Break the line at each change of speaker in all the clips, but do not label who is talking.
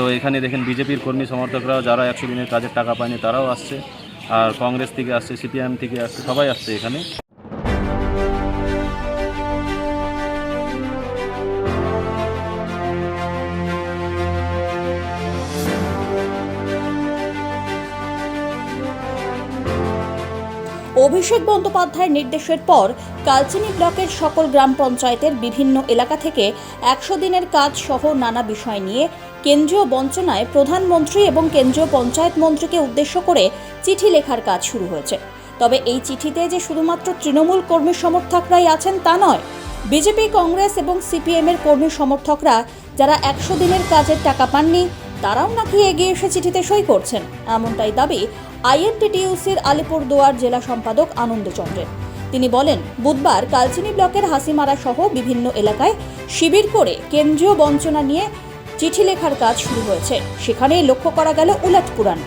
তো এখানে দেখেন বিজেপির কর্মী সমর্থকরাও যারা একশো দিনের কাজের টাকা পায়নি তারাও আসছে। আর কংগ্রেস থেকে আসছে, সিপিএম থেকে আসছে, সবাই আসছে এখানে।
অভিষেক বন্দ্যোপাধ্যায়ের নির্দেশের পর কালচিনি ব্লকের সকল গ্রাম পঞ্চায়েতের বিভিন্ন এলাকা থেকে একশো দিনের কাজ সহ নানা বিষয় নিয়ে কেন্দ্রীয় বঞ্চনায় প্রধানমন্ত্রী এবং কেন্দ্রীয় পঞ্চায়েত মন্ত্রীকে উদ্দেশ্য করে চিঠি লেখার কাজ শুরু হয়েছে। তবে এই চিঠিতে যে শুধুমাত্র তৃণমূল কর্মী সমর্থকরাই আছেন তা নয়, বিজেপি, কংগ্রেস এবং সিপিএম এর কর্মী সমর্থকরা যারা একশো দিনের কাজের টাকা পাননি, তারাও নাকি এগিয়ে এসে চিঠিতে সই করছেন। এমনটাই দাবি আইএনটিটিইউসির আলিপুরদুয়ার জেলা সম্পাদক আনন্দচন্দ্রের। তিনি বলেন, বুধবার কালচিনি ব্লকের হাসিমারা সহ বিভিন্ন এলাকায় শিবির করে কেন্দ্রীয় বঞ্চনা নিয়ে চিঠি লেখার কাজ শুরু হয়েছে। সেখানেই লক্ষ্য করা গেল উলাট পুরাণ।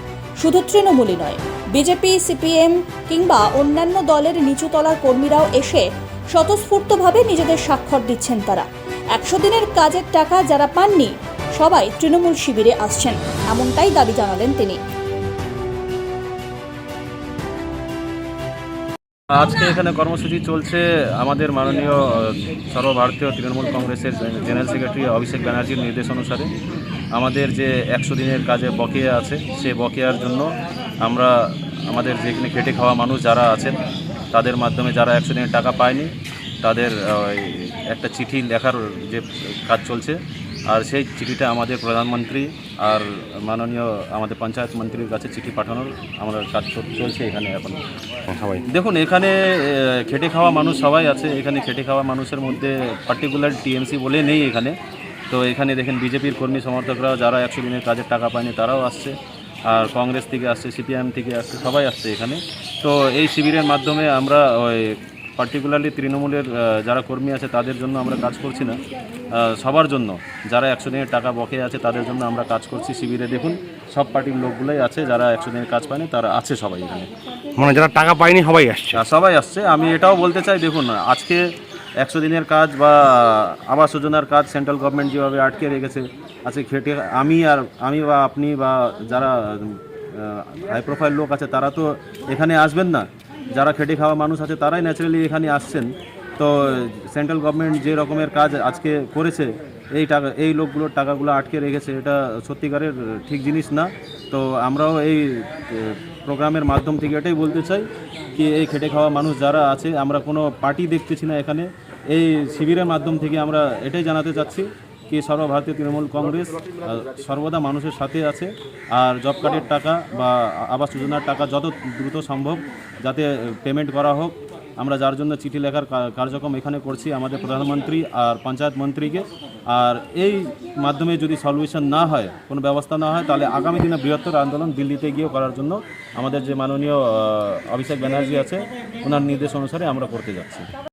শুধু তৃণমূলই নয়, বিজেপি, সিপিএম কিংবা অন্যান্য দলের নিচুতলার কর্মীরাও এসে স্বতঃস্ফূর্তভাবে নিজেদের স্বাক্ষর দিচ্ছেন তারা। একশো দিনের কাজের টাকা যারা পাননি, সবাই তৃণমূল শিবিরে আসছেন, এমনটাই দাবি জানালেন তিনি।
আজকে এখানে কর্মসূচি চলছে। আমাদের মাননীয় সর্বভারতীয় তৃণমূল কংগ্রেসের জেনারেল সেক্রেটারি অভিষেক ব্যানার্জির নির্দেশ অনুসারে আমাদের যে একশো দিনের কাজে বকেয়া আছে, সে বকেয়ার জন্য আমরা আমাদের যেখানে খেটে খাওয়া মানুষ যারা আছেন, তাদের মাধ্যমে যারা একশো দিনের টাকা পায়নি, তাদের একটা চিঠি লেখার যে কাজ চলছে আর সেই চিঠিটা আমাদের প্রধানমন্ত্রী আর মাননীয় আমাদের পঞ্চায়েত মন্ত্রীর কাছে চিঠি পাঠানোর আমরা কাজ চলছে এখানে এখন।
সবাই।
দেখুন এখানে খেটে খাওয়া মানুষ সবাই আছে। এখানে খেটে খাওয়া মানুষের মধ্যে পার্টিকুলার টিএমসি বলে নেই এখানে। তো এখানে দেখেন বিজেপির কর্মী সমর্থকরা যারা একশো দিনের কাজের টাকা পায়নি তারাও আসছে। আর কংগ্রেস থেকে আসছে সিপিএম থেকে আসছে সবাই আসছে এখানে। তো এই শিবিরের মাধ্যমে আমরা ওই পার্টিকুলারলি তৃণমূলের যারা কর্মী আছে তাদের জন্য আমরা কাজ করছি না। সবার জন্য। যারা একশো দিনের টাকা বকে আছে তাদের জন্য আমরা কাজ করছি শিবিরে। দেখুন সব পার্টির লোকগুলোই আছে যারা একশো দিনের কাজ পায়নি তারা আছে সবাই এখানে।
মানে যারা টাকা পায়নি সবাই আসছে।
আর সবাই আসছে। আমি এটাও বলতে চাই দেখুন আজকে একশো দিনের কাজ বা আবাস যোজনার কাজ সেন্ট্রাল গভর্নমেন্ট যেভাবে আটকে রেখেছে আজকে খেটে আমি আর আমি বা আপনি বা যারা হাই প্রোফাইল লোক আছে তারা তো এখানে আসবেন না। যারা খেটে খাওয়া মানুষ আছে, তারাই ন্যাচারালি এখানে আসছেন। তো সেন্ট্রাল গভর্নমেন্ট যে রকমের কাজ আজকে করেছে, এই টাকা, এই লোকগুলোর টাকাগুলো আটকে রেখেছে, এটা সত্যিকারের ঠিক জিনিস না। তো আমরাও এই প্রোগ্রামের মাধ্যম থেকে এটাই বলতে চাই কি, এই খেটে খাওয়া মানুষ যারা আছে, আমরা কোনো পার্টি দেখতেছি না এখানে। এই শিবিরের মাধ্যম থেকে আমরা এটাই জানাতে চাচ্ছি। কি সর্বভারতীয় তৃণমূল কংগ্রেস সর্বদা মানুষের সাথে আছে। আর জব কার্ডের টাকা বা আবাস যোজনার টাকা যত দ্রুত সম্ভব যাতে পেমেন্ট করা হোক। আমরা যার জন্য চিঠি লেখার কার্যক্রম এখানে করছি, আমাদের প্রধানমন্ত্রী আর পঞ্চায়েত মন্ত্রীকে। আর এই মাধ্যমে যদি সলিউশন না হয়, কোনো ব্যবস্থা না হয়, তাহলে আগামী দিনে বৃহত্তর আন্দোলন দিল্লিতে গিয়েও করার জন্য আমাদের যে মাননীয় অভিষেক ব্যানার্জি আছে, ওনার নির্দেশ অনুসারে আমরা করতে যাচ্ছি।